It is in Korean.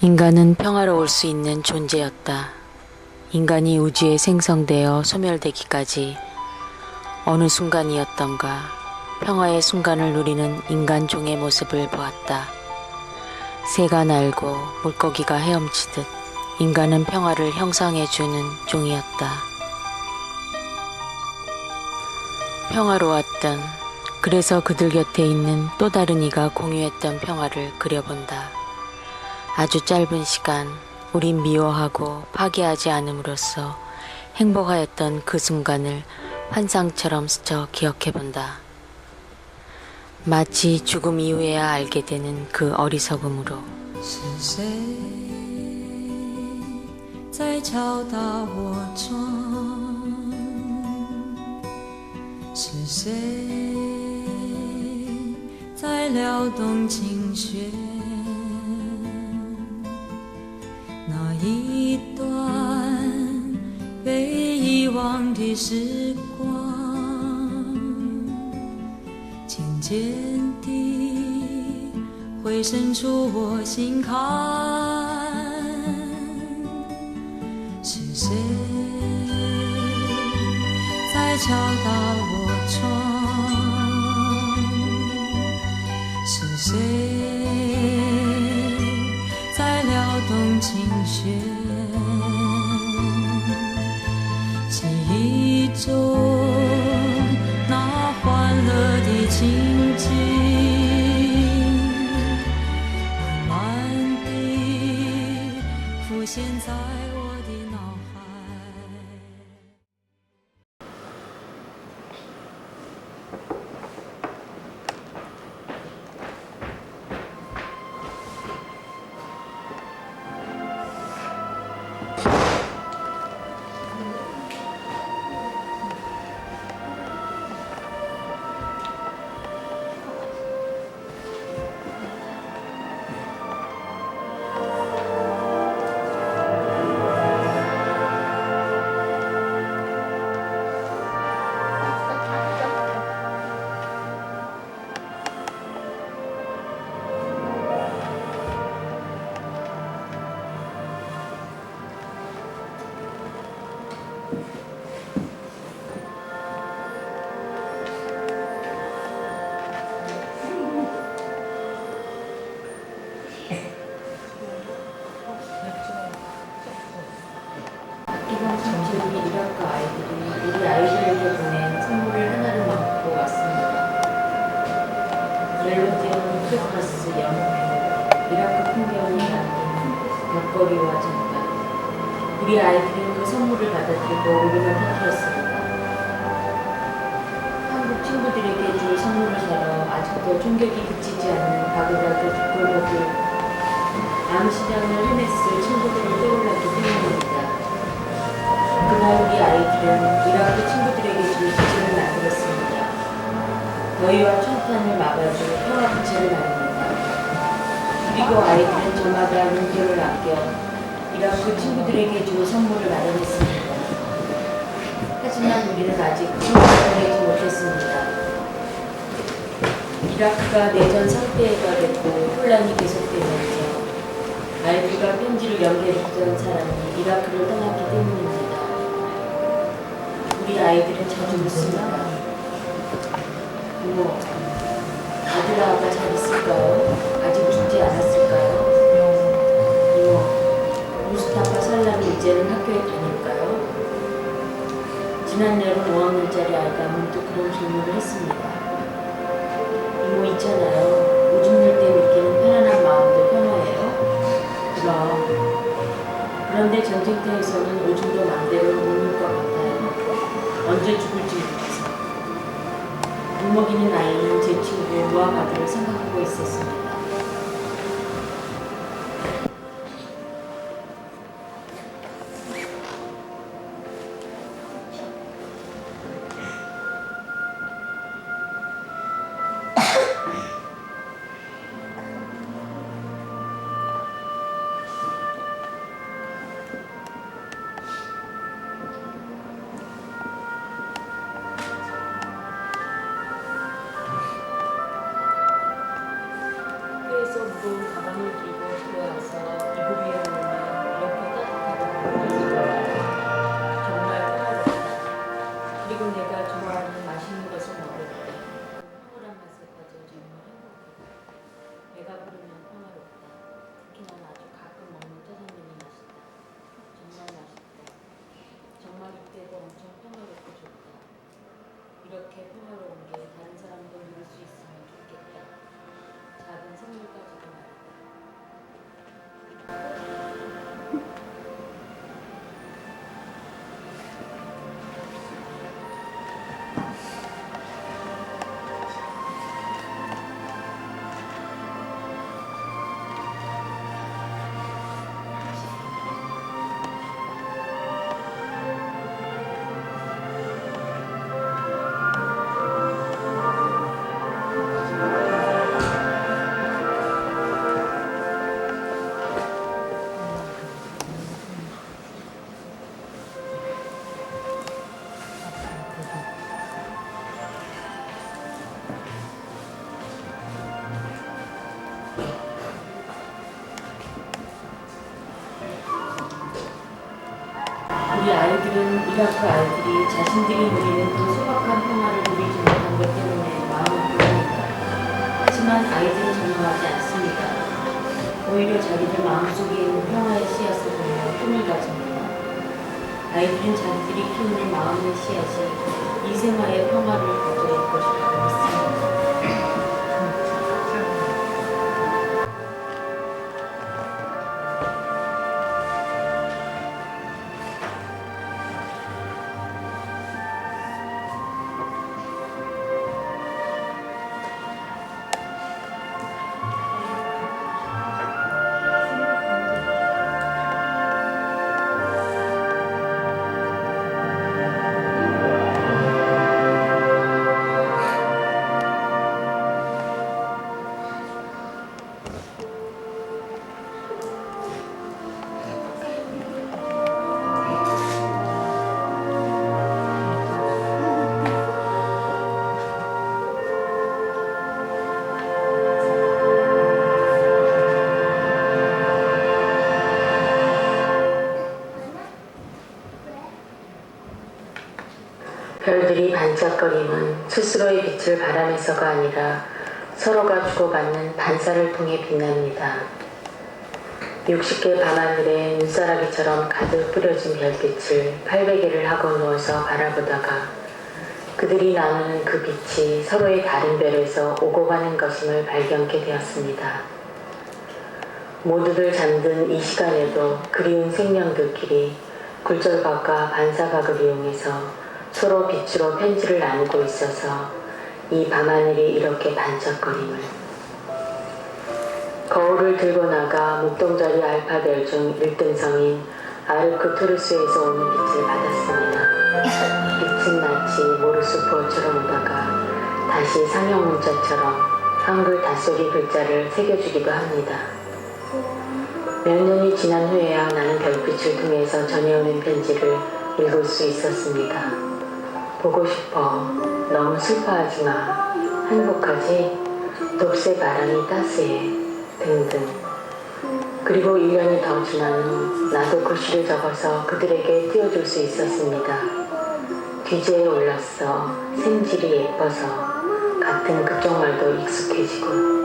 인간은 평화로울 수 있는 존재였다. 인간이 우주에 생성되어 소멸되기까지 어느 순간이었던가 평화의 순간을 누리는 인간 종의 모습을 보았다. 새가 날고 물고기가 헤엄치듯 인간은 평화를 형성해주는 종이었다. 평화로웠던 그래서 그들 곁에 있는 또 다른 이가 공유했던 평화를 그려본다. 아주 짧은 시간 우린 미워하고 파괴하지 않음으로써 행복하였던 그 순간을 환상처럼 스쳐 기억해본다. 마치 죽음 이후에야 알게 되는 그 어리석음으로 是谁在敲打我窗？是谁在撩动琴弦？ 一段被遗忘的时光，渐渐地会渗出我心坎。是谁在敲打我窗？ 이번 점심이 이라크 아이들이 우리 아이들에게 보낸 선물을 하나를 맡고 왔습니다. 멜로디언 크리스마스 영웅 이라크 풍경이 담긴 벽걸이와 장갑 우리 아이들은 그 선물을 받아들고 울음을 터뜨렸습니다. 한국 친구들에게 줄 사러 아직도 충격이 그치지 않는 바그다드 뒷골목을 암시장을 헤맸을 친구들을 떠올랐기 때문입니다. 그날 우리 아이들은 이라크 친구들에게 줄 기지를 만들었습니다. 더위와 총탄을 막아줄 평화 부채를 말입니다. 그리고 아이들은 저마다 눈길을 아껴 이라크 친구들에게 줄 선물을 마련했습니다. 하지만 우리는 아직 보내지 못했습니다. 이라크가 내전 상태가 됐고 혼란이 계속되면서 아이들과 편지를 연결했던 사람이 이라크를 떠났기 때문입니다. 우리 아이들은 자주 묻습니다. 이모, 아들아가 잘 있을까요? 아직 죽지 않았을까요? 이모, 무스타파 살람이 이제는 학교에 다닐까요? 지난 여름 5학년짜리 아이가 문득 그런 질문을 했습니다. 이모 있잖아요. 오줌 때 느끼는 편안한 마음도 편해요. 그럼. 그런데 전쟁터에서는 오줌도 맘대로 못눌것 같아요. 언제 죽을지 몰라서. 울먹이는 아이는 제 친구 무아바드를 생각하고 있었습니다. 이들은 이라크 아이들이 자신들이 누리는 그 소박한 평화를 누리지 못한 것 때문에 마음이 불안합니다. 하지만 아이들은 전화하지 않습니다. 오히려 자기들 마음속에 있는 평화의 씨앗을 보며 꿈을 가집니다. 아이들은 자기들이 키우는 마음의 씨앗이 이생화의 평화를 가져올 것이라고 믿습니다. 별들이 반짝거림은 스스로의 빛을 바라면서가 아니라 서로가 주고받는 반사를 통해 빛납니다. 60개 밤하늘에 눈사라기처럼 가득 뿌려진 별빛을 800개를 하고 누워서 바라보다가 그들이 나누는 그 빛이 서로의 다른 별에서 오고 가는 것임을 발견케 되었습니다. 모두들 잠든 이 시간에도 그리운 생명들끼리 굴절각과 반사각을 이용해서 서로 빛으로 편지를 나누고 있어서 이 밤하늘이 이렇게 반짝거림을 거울을 들고 나가 목동자리 알파벨 중 1등성인 아르크투르스에서 오는 빛을 받았습니다. 빛은 마치 모르스포처럼 오다가 다시 상형 문자처럼 한글 닷소리 글자를 새겨주기도 합니다. 몇 년이 지난 후에야 나는 별빛을 통해서 전해오는 편지를 읽을 수 있었습니다. 보고 싶어. 너무 슬퍼하지 마. 행복하지? 독새 바람이 따스해. 등등. 그리고 1년이 더 지난 후 나도 글씨를 적어서 그들에게 띄워줄 수 있었습니다. 뒤지에 올랐어. 생질이 예뻐서. 같은 그쪽 말도 익숙해지고.